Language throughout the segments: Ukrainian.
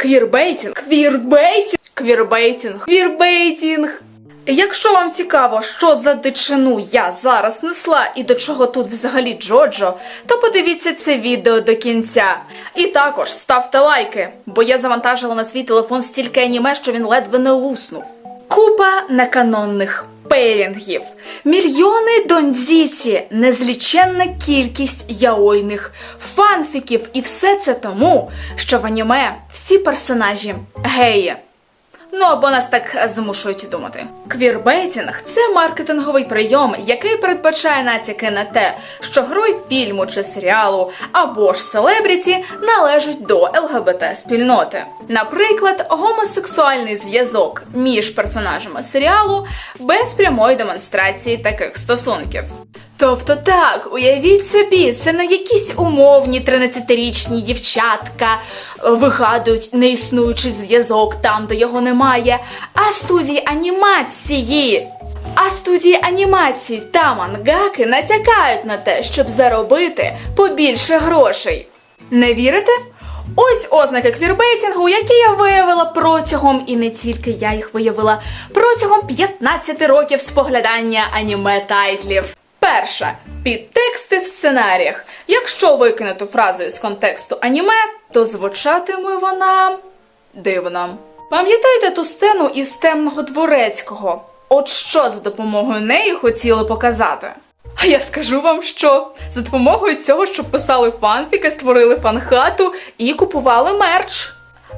Квірбейтінг. Квірбейтінг. Квірбейтінг. Квірбейтінг. Якщо вам цікаво, що за дичину я зараз несла і до чого тут взагалі Джоджо, то подивіться це відео до кінця. І також ставте лайки, бо я завантажила на свій телефон стільки аніме, що він ледве не луснув. Купа неканонних пейлінгів, мільйони донзіці, незліченна кількість яойних фанфіків, і все це тому, що в аніме всі персонажі геї. Ну або нас так змушують думати. Квірбейтінг це маркетинговий прийом, який передбачає натяки на те, що герой фільму чи серіалу або ж селебріті належить до ЛГБТ спільноти. Наприклад, гомосексуальний зв'язок між персонажами серіалу без прямої демонстрації таких стосунків. Тобто так, уявіть собі, це не якісь умовні 13-річні дівчатка е, вигадують неіснуючий зв'язок там, де його немає, а студії анімації. А студії анімації та мангаки натякають на те, щоб заробити побільше грошей. Не вірите? Ось ознаки квірбейтінгу, які я виявила протягом, і не тільки я їх виявила, протягом 15 років споглядання аніме тайтлів. Перша підтексти в сценаріях. Якщо викинути фразу із контексту аніме, то звучатиме вона дивно. Пам'ятаєте ту сцену із темного дворецького? От що за допомогою неї хотіли показати? А я скажу вам що за допомогою цього, що писали фанфіки, створили фанхату і купували мерч.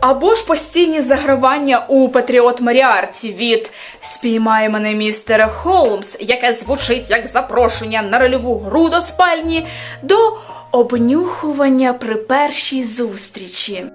Або ж постійні загравання у Патріот Маріарці від Спіймай мене, містер Холмс, яке звучить як запрошення на рольову гру до спальні, до обнюхування при першій зустрічі.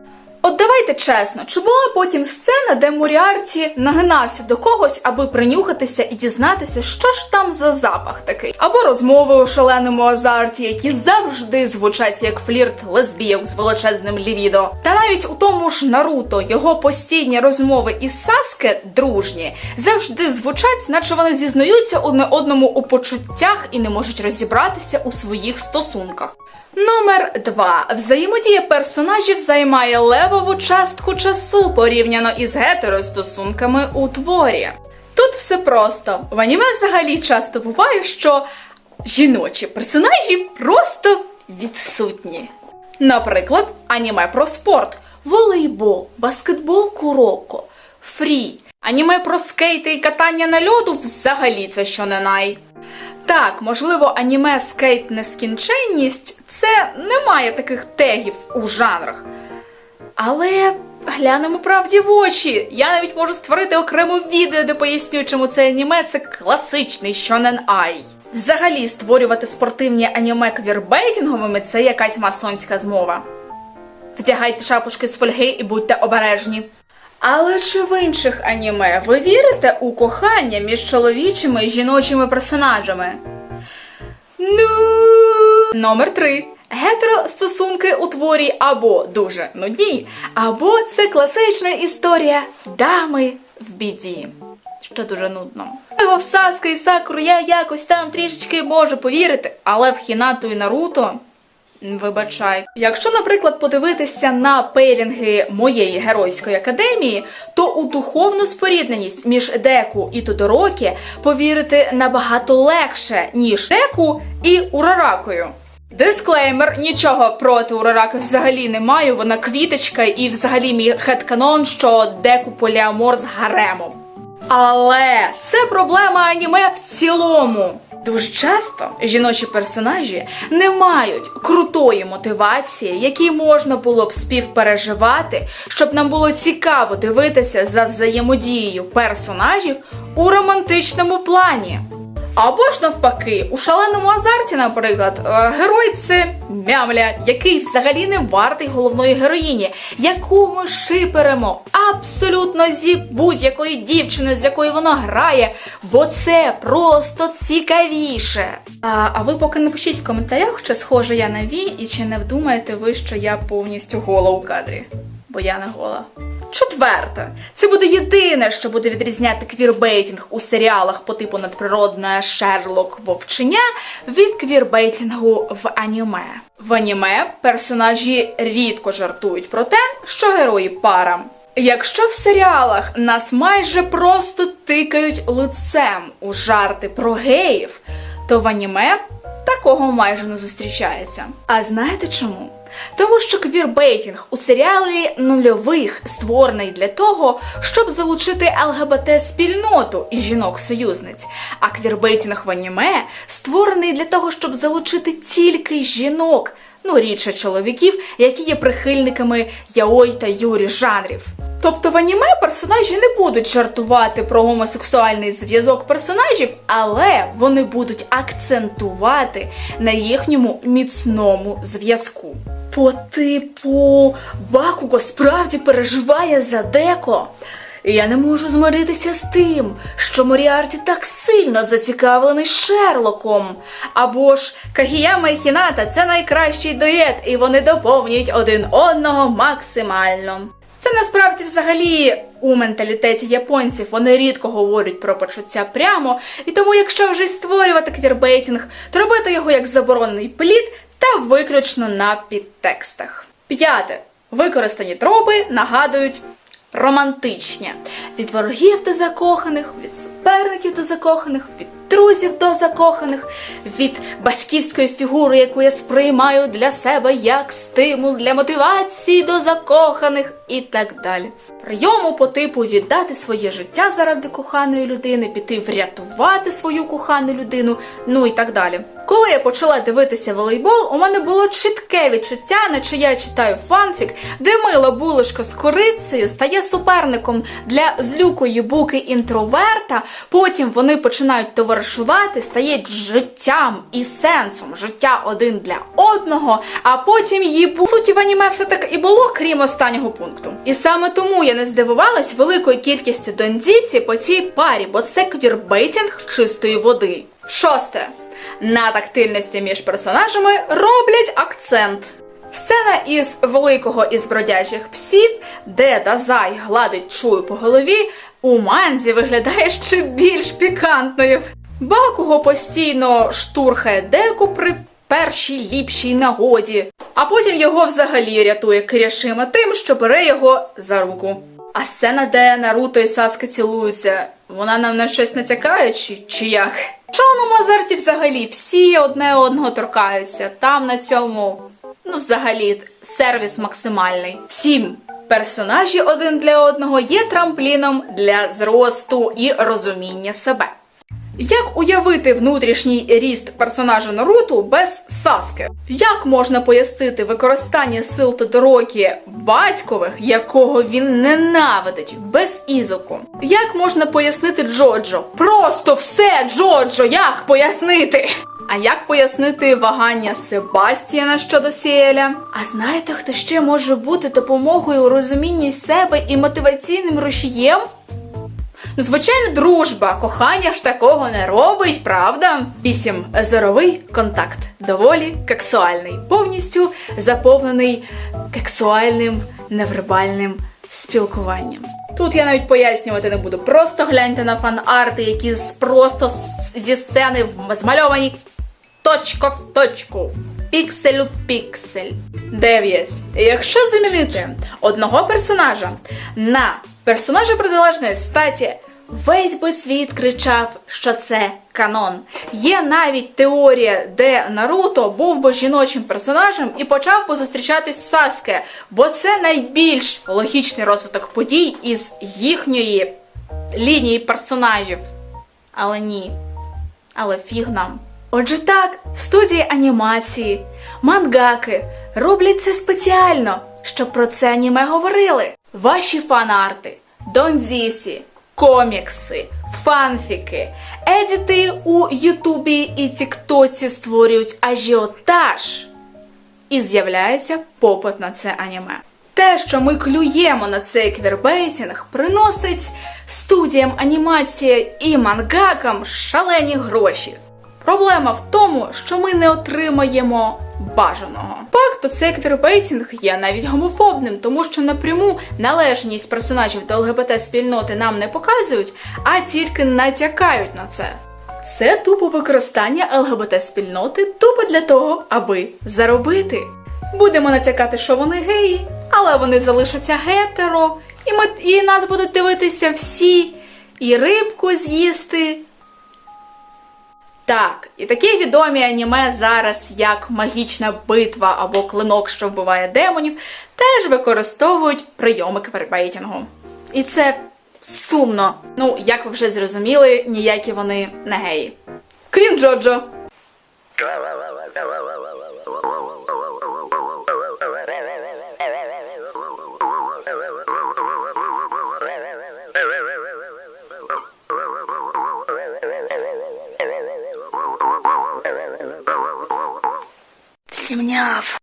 От давайте чесно, чи була потім сцена, де Моріарті нагинався до когось, аби принюхатися і дізнатися, що ж там за запах такий, або розмови у шаленому азарті, які завжди звучать як флірт лесбійок з величезним лівідо. Та навіть у тому ж Наруто його постійні розмови із Саске дружні завжди звучать, наче вони зізнаються одне одному у почуттях і не можуть розібратися у своїх стосунках. Номер 2. Взаємодія персонажів займає левову частку часу порівняно із гетеростосунками у творі. Тут все просто. В аніме взагалі часто буває, що жіночі персонажі просто відсутні. Наприклад, аніме про спорт, волейбол, баскетбол куроко, фрі, аніме про скейти і катання на льоду взагалі це що не най. Так, можливо, аніме скейт нескінченність це немає таких тегів у жанрах. Але глянемо правді в очі. Я навіть можу створити окреме відео, де поясню, чому це аніме це класичний шонен ай. Взагалі, створювати спортивні аніме квірбейтінговими це якась масонська змова. Вдягайте шапушки з фольги і будьте обережні. Але чи в інших аніме ви вірите у кохання між чоловічими і жіночими персонажами? Ну. Номер 3. Гетеростосунки у творі або дуже нудні, або це класична історія дами в біді. Що дуже нудно. Можливо, в Саски і Сакуру я якось там трішечки можу повірити, але в Хінату і Наруто Вибачай. Якщо, наприклад, подивитися на пейлінги моєї геройської академії, то у духовну спорідненість між Деку і Тодорокі повірити набагато легше, ніж Деку і Ураракою. Дисклеймер, нічого проти Урараки взагалі не маю, вона квіточка і взагалі мій хетканон, що Деку поліамор з гаремом. Але це проблема аніме в цілому. Дуже часто жіночі персонажі не мають крутої мотивації, якій можна було б співпереживати, щоб нам було цікаво дивитися за взаємодією персонажів у романтичному плані. Або ж навпаки, у шаленому азарті, наприклад, е, герой це мямля, який взагалі не вартий головної героїні, яку ми шиперемо абсолютно зі будь-якої дівчини, з якою вона грає, бо це просто цікавіше. А, а ви поки напишіть в коментарях, чи схожа я на Ві, і чи не вдумаєте ви, що я повністю гола у кадрі, бо я не гола. Четверте, це буде єдине, що буде відрізняти квірбейтінг у серіалах по типу надприродне Шерлок Вовчення від квірбейтінгу в аніме. В аніме персонажі рідко жартують про те, що герої пара. Якщо в серіалах нас майже просто тикають лицем у жарти про геїв, то в аніме такого майже не зустрічається. А знаєте чому? Тому що квірбейтінг у серіалі нульових створений для того, щоб залучити ЛГБТ-спільноту і жінок-союзниць. А квірбейтінг в аніме створений для того, щоб залучити тільки жінок, ну рідше чоловіків, які є прихильниками яой та юрі жанрів. Тобто в аніме персонажі не будуть жартувати про гомосексуальний зв'язок персонажів, але вони будуть акцентувати на їхньому міцному зв'язку. По типу Бакуго справді переживає за деко. Я не можу змиритися з тим, що Моріарті так сильно зацікавлений Шерлоком. Або ж Кагіяма і Хіната це найкращий дует, і вони доповнюють один одного максимально. Це насправді взагалі у менталітеті японців вони рідко говорять про почуття прямо, і тому, якщо вже створювати квірбейтінг, то робити його як заборонений плід та виключно на підтекстах. П'яте. Використані тропи нагадують романтичні. Від ворогів до закоханих, від суперників до закоханих, від друзів до закоханих, від батьківської фігури, яку я сприймаю для себе як стимул для мотивації до закоханих, і так далі. Прийому по типу віддати своє життя заради коханої людини, піти врятувати свою кохану людину, ну і так далі. Коли я почала дивитися волейбол, у мене було чітке відчуття, наче я читаю фанфік, де мила булочка з корицею стає суперником для злюкої буки інтроверта. Потім вони починають товаришувати, стають життям і сенсом життя один для одного, а потім її бу... Суті в аніме все так і було, крім останнього пункту. І саме тому я не здивувалась великою кількістю дондіці по цій парі, бо це квірбейтінг чистої води. Шосте. На тактильності між персонажами роблять акцент. Сцена із великого із бродячих псів, де Дазай гладить чую по голові, у манзі виглядає ще більш пікантною. Бакуго постійно штурхає деку при першій ліпшій нагоді, а потім його взагалі рятує Киряшима тим, що бере його за руку. А сцена, де Наруто і Саска цілуються, вона нам на щось натякає, чи, чи як? В Шоуному азарті взагалі всі одне одного торкаються. Там на цьому, ну взагалі, сервіс максимальний. Сім. Персонажі один для одного є трампліном для зросту і розуміння себе. Як уявити внутрішній ріст персонажа Наруто без Саски? Як можна пояснити використання сил Тодорокі батькових, якого він ненавидить, без ізоку? Як можна пояснити Джоджо? Просто все, Джоджо, як пояснити? А як пояснити вагання Себастіана щодо Сіеля? А знаєте, хто ще може бути допомогою у розумінні себе і мотиваційним рушієм? Ну, звичайно, дружба, кохання ж такого не робить, правда? 8. Зоровий контакт. Доволі кексуальний, повністю заповнений кексуальним невербальним спілкуванням. Тут я навіть пояснювати не буду. Просто гляньте на фан-арти, які просто зі сцени змальовані точка в точку. Піксель у піксель. 9. Якщо замінити одного персонажа на персонажа протилежної статі, весь би світ кричав, що це канон. Є навіть теорія, де Наруто був би жіночим персонажем і почав би зустрічатись з Саске, бо це найбільш логічний розвиток подій із їхньої лінії персонажів. Але ні. Але фіг нам. Отже так, студії анімації, мангаки роблять це спеціально, щоб про це аніме говорили. Ваші фанарти, донзісі, комікси, фанфіки, едіти у Ютубі і Тіктоці створюють ажіотаж. І з'являється попит на це аніме. Те, що ми клюємо на цей квірбейсінг, приносить студіям анімації і мангакам шалені гроші. Проблема в тому, що ми не отримаємо бажаного. Факту цей квірбейсінг є навіть гомофобним, тому що напряму належність персонажів до ЛГБТ спільноти нам не показують, а тільки натякають на це. Це тупо використання ЛГБТ-спільноти тупо для того, аби заробити. Будемо натякати, що вони геї, але вони залишаться гетеро, і, ми, і нас будуть дивитися всі, і рибку з'їсти. Так, і такі відомі аніме зараз, як Магічна битва або Клинок, що вбиває демонів, теж використовують прийоми квербейтінгу. І це сумно. Ну, як ви вже зрозуміли, ніякі вони не геї. Крім Джоджо. Сімняв.